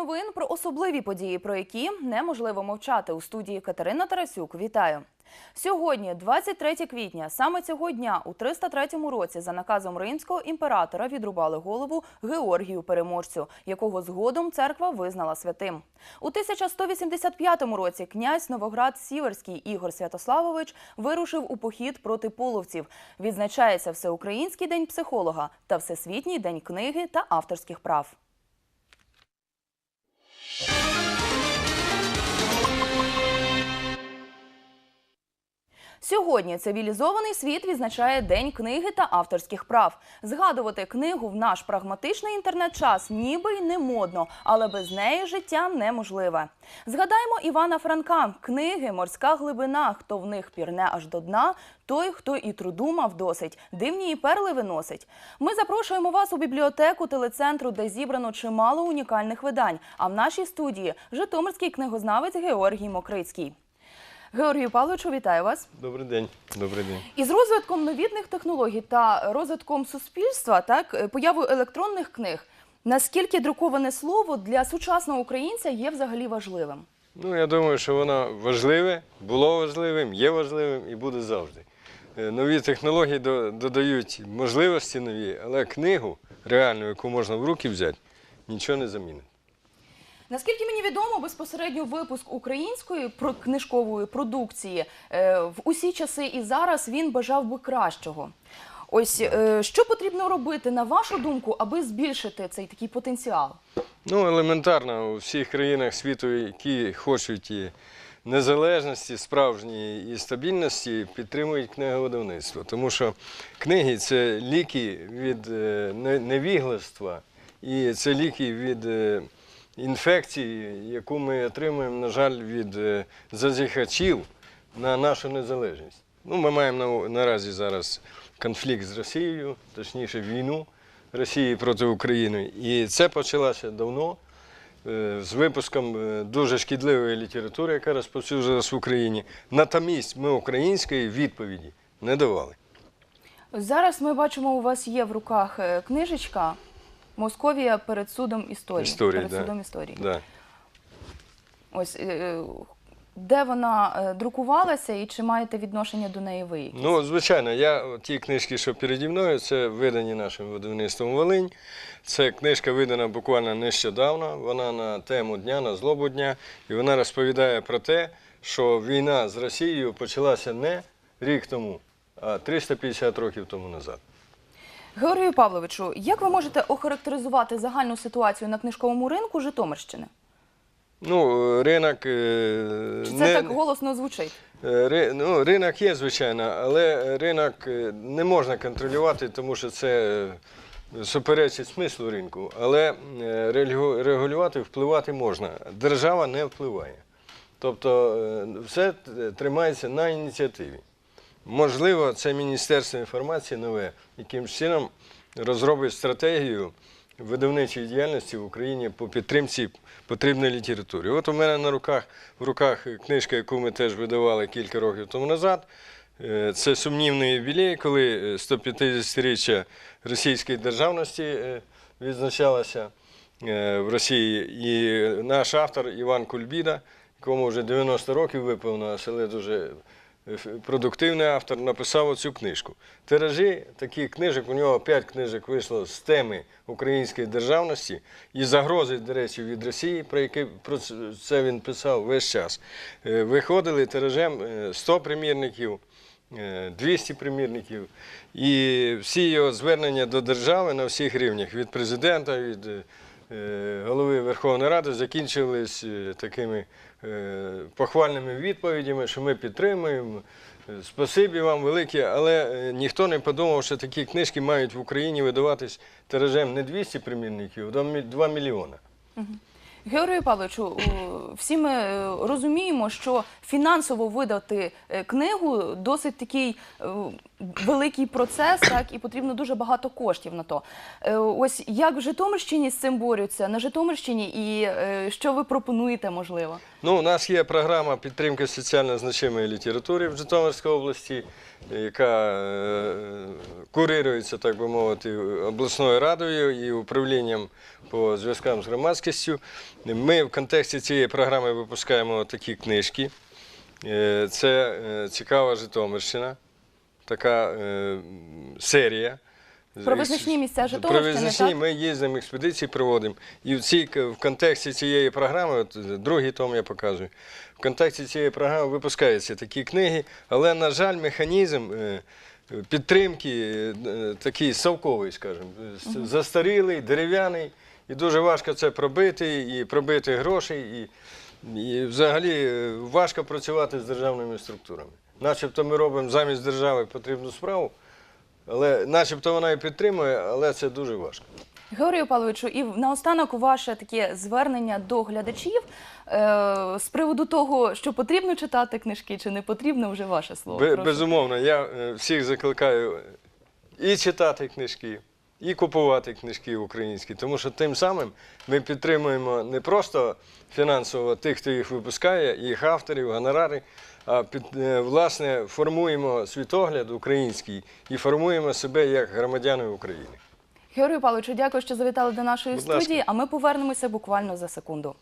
новин про особливі події, про які неможливо мовчати. У студії Катерина Тарасюк. Вітаю. Сьогодні, 23 квітня, саме цього дня, у 303 році, за наказом римського імператора відрубали голову Георгію Переможцю, якого згодом церква визнала святим. У 1185 році князь Новоград Сіверський Ігор Святославович вирушив у похід проти половців. Відзначається Всеукраїнський день психолога та Всесвітній день книги та авторських прав. Thank you. Сьогодні цивілізований світ відзначає День книги та авторських прав. Згадувати книгу в наш прагматичний інтернет-час ніби й не модно, але без неї життя неможливе. Згадаємо Івана Франка. Книги Морська глибина. Хто в них пірне аж до дна, той, хто і труду мав досить, дивні і перли виносить. Ми запрошуємо вас у бібліотеку телецентру, де зібрано чимало унікальних видань. А в нашій студії Житомирський книгознавець Георгій Мокрицький. Георгію Павловичу, вітаю вас. Добрий день. Добрий день. Із розвитком новітних технологій та розвитком суспільства, так е, появою електронних книг, наскільки друковане слово для сучасного українця є взагалі важливим? Ну, я думаю, що воно важливе, було важливим, є важливим і буде завжди. Е, Нові технології до- додають можливості нові, але книгу реальну, яку можна в руки взяти, нічого не замінить. Наскільки мені відомо, безпосередньо випуск української книжкової продукції е, в усі часи і зараз він бажав би кращого. Ось е, що потрібно робити, на вашу думку, аби збільшити цей такий потенціал? Ну, елементарно у всіх країнах світу, які хочуть і незалежності, справжньої і стабільності, підтримують книговидавництво. Тому що книги це ліки від е, невігластва і це ліки від інфекції, яку ми отримуємо, на жаль, від е, зазіхачів на нашу незалежність. Ну, ми маємо наразі зараз конфлікт з Росією, точніше війну Росії проти України. І це почалося давно е, з випуском е, дуже шкідливої літератури, яка розповсюджувалась в Україні. Натомість ми української відповіді не давали. Зараз ми бачимо, у вас є в руках книжечка Московія перед судом історії. Історії, перед да. судом історії. Да. Ось е, е, де вона е, друкувалася і чи маєте відношення до неї ви? якісь? Ну, звичайно, я ті книжки, що переді мною, це видані нашим видавництвом Волинь. Це книжка видана буквально нещодавно. Вона на тему дня, на злобу дня, і вона розповідає про те, що війна з Росією почалася не рік тому, а 350 років тому назад. Георгію Павловичу, як ви можете охарактеризувати загальну ситуацію на книжковому ринку Житомирщини? Ну, ринок. е, Чи це так голосно звучить? Е, ри- Ну, ринок є, звичайно, але ринок е, не можна контролювати, тому що це суперечить смислу ринку. Але регулювати, впливати можна. Держава не впливає. Тобто все тримається на ініціативі. Можливо, це Міністерство інформації нове, яким чином розробить стратегію видавничої діяльності в Україні по підтримці потрібної літератури. От у мене на руках в руках книжка, яку ми теж видавали кілька років тому назад. Е, Це сумнівний ювілей, коли е, 150-річчя російської державності е, відзначалося е, в Росії. І наш автор Іван Кульбіда, якому вже 90 років виповнилося, але дуже е, продуктивний автор, написав оцю книжку. Тиражі таких книжок, у нього 5 книжок вийшло з теми української державності і загрози, до речі, від Росії, про які про це він писав весь час. Е, Виходили тиражем е, 100 примірників. е, 200 примірників, і всі його звернення до держави на всіх рівнях від президента, від е, е, голови Верховної Ради закінчились е, такими е, похвальними відповідями, що ми підтримуємо. е, Спасибі вам велике, але е, ніхто не подумав, що такі книжки мають в Україні видаватись тиражем не 200 примірників, а 2 мільйона. Георгію Павловичу, всі ми е, розуміємо, що фінансово видати е, книгу досить такий е, великий процес, так і потрібно дуже багато коштів на то. Ось як в Житомирщині з цим борються на Житомирщині, і що ви пропонуєте, можливо? Ну, у нас є програма підтримки соціально значимої літератури в Житомирській області, яка курирується, так би мовити, обласною радою і управлінням по зв'язкам з громадськістю. Ми в контексті цієї програми випускаємо такі книжки. Е, Це е, цікава Житомирщина, така е, серія. Про визначні місця Про визначні ми їздимо, експедиції проводимо. І в, цій, в контексті цієї програми, от другий том я показую, в контексті цієї програми випускаються такі книги, але, на жаль, механізм підтримки такий совковий, скажімо, застарілий, дерев'яний, і дуже важко це пробити, і пробити гроші, і, і взагалі е, важко працювати з державними структурами. Начебто ми робимо замість держави потрібну справу, але начебто вона і підтримує, але це дуже важко. Георгію Павловичу, і наостанок ваше таке звернення до глядачів е, з приводу того, що потрібно читати книжки чи не потрібно, вже ваше слово. Бе- Безумовно, я е, всіх закликаю і читати книжки, і купувати книжки українські, тому що тим самим ми підтримуємо не просто фінансово тих, хто їх випускає, їх авторів, гонорари, а під, е, власне формуємо світогляд український і формуємо себе як громадяни України. Георгію Павловичу, дякую, що завітали до нашої Будь ласка. студії. А ми повернемося буквально за секунду.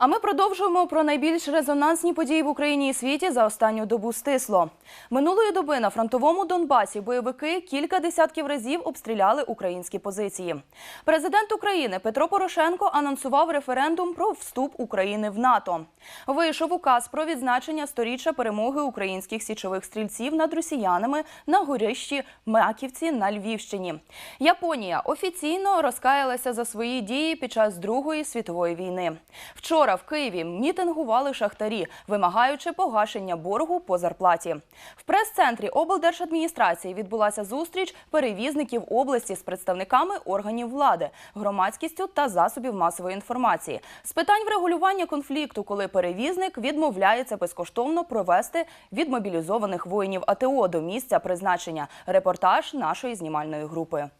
А ми продовжуємо про найбільш резонансні події в Україні і світі за останню добу стисло. Минулої доби на фронтовому Донбасі бойовики кілька десятків разів обстріляли українські позиції. Президент України Петро Порошенко анонсував референдум про вступ України в НАТО. Вийшов указ про відзначення сторіччя перемоги українських січових стрільців над росіянами на горищі Маківці на Львівщині. Японія офіційно розкаялася за свої дії під час Другої світової війни. Вчора в Києві мітингували шахтарі, вимагаючи погашення боргу по зарплаті. В прес-центрі облдержадміністрації відбулася зустріч перевізників області з представниками органів влади, громадськістю та засобів масової інформації з питань врегулювання конфлікту, коли перевізник відмовляється безкоштовно провести відмобілізованих воїнів АТО до місця призначення. Репортаж нашої знімальної групи.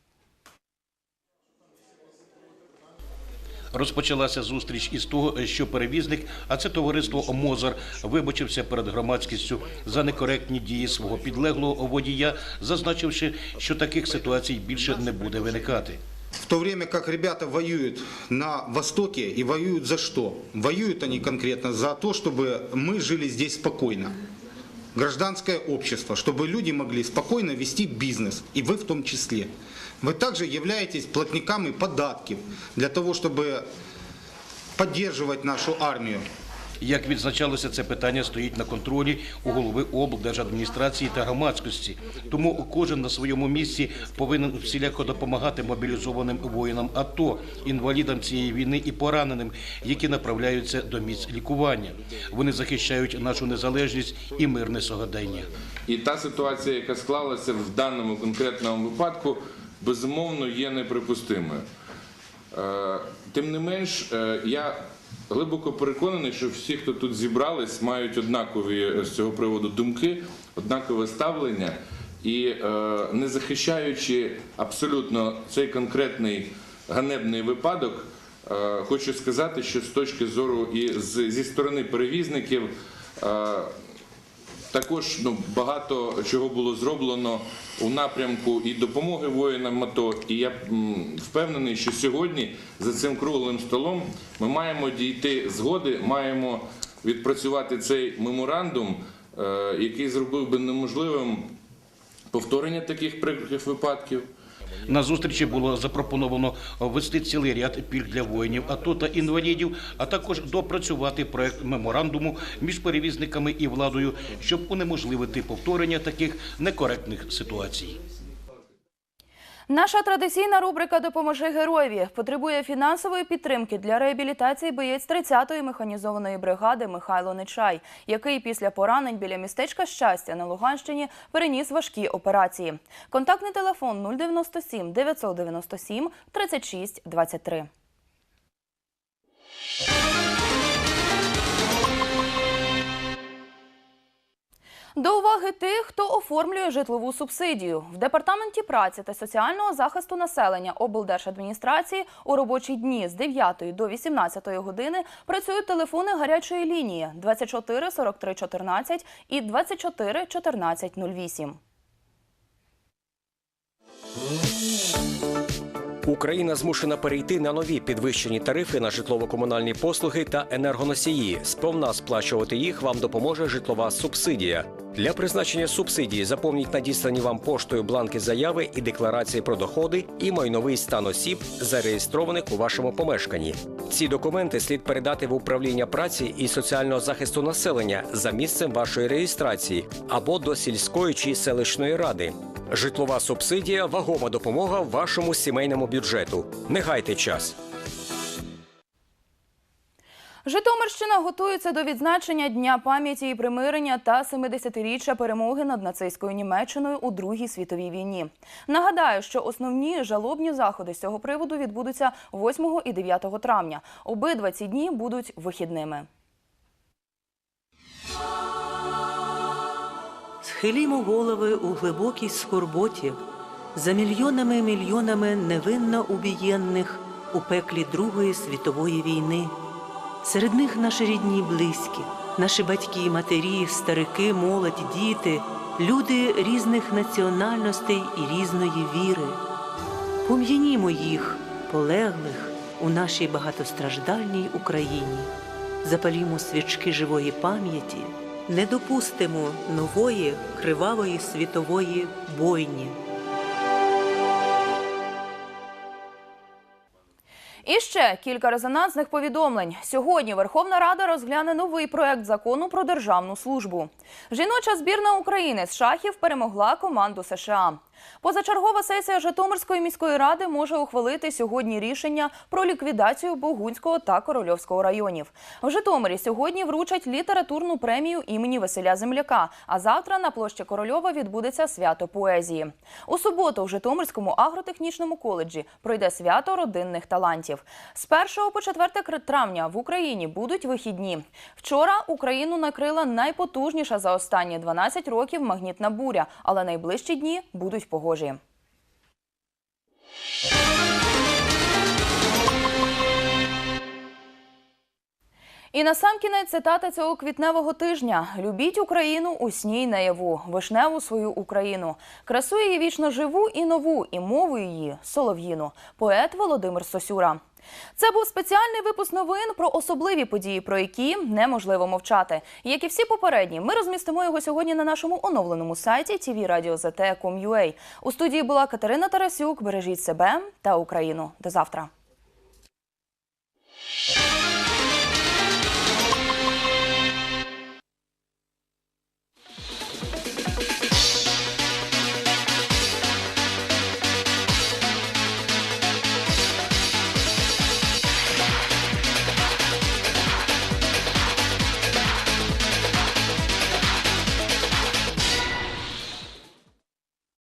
Розпочалася зустріч із того, що перевізник, а це товариство Мозар, вибачився перед громадськістю за некоректні дії свого підлеглого водія, зазначивши, що таких ситуацій більше не буде виникати. В то время как ребята воюют на Востоке и воюют за что? Воюют они конкретно за то, чтобы мы жили здесь спокойно Гражданское общество, чтобы люди могли спокойно вести бизнес, и вы в том числе. Вы также являетесь платниками податков для того, чтобы поддерживать нашу армию. Як відзначалося, це питання стоїть на контролі у голови облдержадміністрації та громадськості. Тому кожен на своєму місці повинен всіляко допомагати мобілізованим воїнам АТО, інвалідам цієї війни і пораненим, які направляються до місць лікування. Вони захищають нашу незалежність і мирне сьогодення. І та ситуація, яка склалася в даному конкретному випадку, безумовно є неприпустимою. Е, Тим не менш, е, я глибоко переконаний, що всі, хто тут зібрались, мають однакові з цього приводу думки, однакове ставлення. І е, не захищаючи абсолютно цей конкретний ганебний випадок, е, хочу сказати, що з точки зору і зі сторони перевізників. Також ну, багато чого було зроблено у напрямку і допомоги воїнам АТО. І я впевнений, що сьогодні за цим круглим столом ми маємо дійти згоди, маємо відпрацювати цей меморандум, е, який зробив би неможливим повторення таких прикрих випадків. На зустрічі було запропоновано ввести цілий ряд пільг для воїнів АТО та інвалідів, а також допрацювати проект меморандуму між перевізниками і владою, щоб унеможливити повторення таких некоректних ситуацій. Наша традиційна рубрика Допоможи героєві потребує фінансової підтримки для реабілітації боєць 30-ї механізованої бригади Михайло Нечай, який після поранень біля містечка щастя на Луганщині переніс важкі операції. Контактний телефон 097 997 36 23. До уваги тих, хто оформлює житлову субсидію в департаменті праці та соціального захисту населення облдержадміністрації у робочі дні з 9 до 18 години працюють телефони гарячої лінії 24 43 14 і 24 14 08. Україна змушена перейти на нові підвищені тарифи на житлово-комунальні послуги та енергоносії. Сповна сплачувати їх вам допоможе житлова субсидія. Для призначення субсидії заповніть надіслані вам поштою бланки заяви і декларації про доходи і майновий стан осіб, зареєстрованих у вашому помешканні. Ці документи слід передати в управління праці і соціального захисту населення за місцем вашої реєстрації або до сільської чи селищної ради. Житлова субсидія вагома допомога вашому сімейному бюджету. Не гайте час. Житомирщина готується до відзначення Дня пам'яті і примирення та 70-річчя перемоги над нацистською Німеччиною у Другій світовій війні. Нагадаю, що основні жалобні заходи з цього приводу відбудуться 8 і 9 травня. Обидва ці дні будуть вихідними. Схилімо голови у глибокій скорботі за мільйонами мільйонами невинно убієнних у пеклі Другої світової війни. Серед них наші рідні і близькі, наші батьки, матері, старики, молодь, діти, люди різних національностей і різної віри. Пом'янімо їх, полеглих у нашій багатостраждальній Україні. Запалімо свічки живої пам'яті, не допустимо нової кривавої світової бойні. І ще кілька резонансних повідомлень. Сьогодні Верховна Рада розгляне новий проект закону про державну службу. Жіноча збірна України з шахів перемогла команду США. Позачергова сесія Житомирської міської ради може ухвалити сьогодні рішення про ліквідацію Богунського та Корольовського районів. В Житомирі сьогодні вручать літературну премію імені Василя Земляка. А завтра на площі Корольова відбудеться свято поезії. У суботу в Житомирському агротехнічному коледжі пройде свято родинних талантів. З 1 по 4 травня в Україні будуть вихідні. Вчора Україну накрила найпотужніша за останні 12 років магнітна буря, але найближчі дні будуть погожі. І насамкінець цитата цього квітневого тижня: любіть Україну у сній наяву, вишневу свою Україну, красу її вічно живу і нову, і мову її солов'їну. Поет Володимир Сосюра. Це був спеціальний випуск новин про особливі події, про які неможливо мовчати. Як і всі попередні, ми розмістимо його сьогодні на нашому оновленому сайті tvradio.zt.com.ua. У студії була Катерина Тарасюк. Бережіть себе та Україну. До завтра.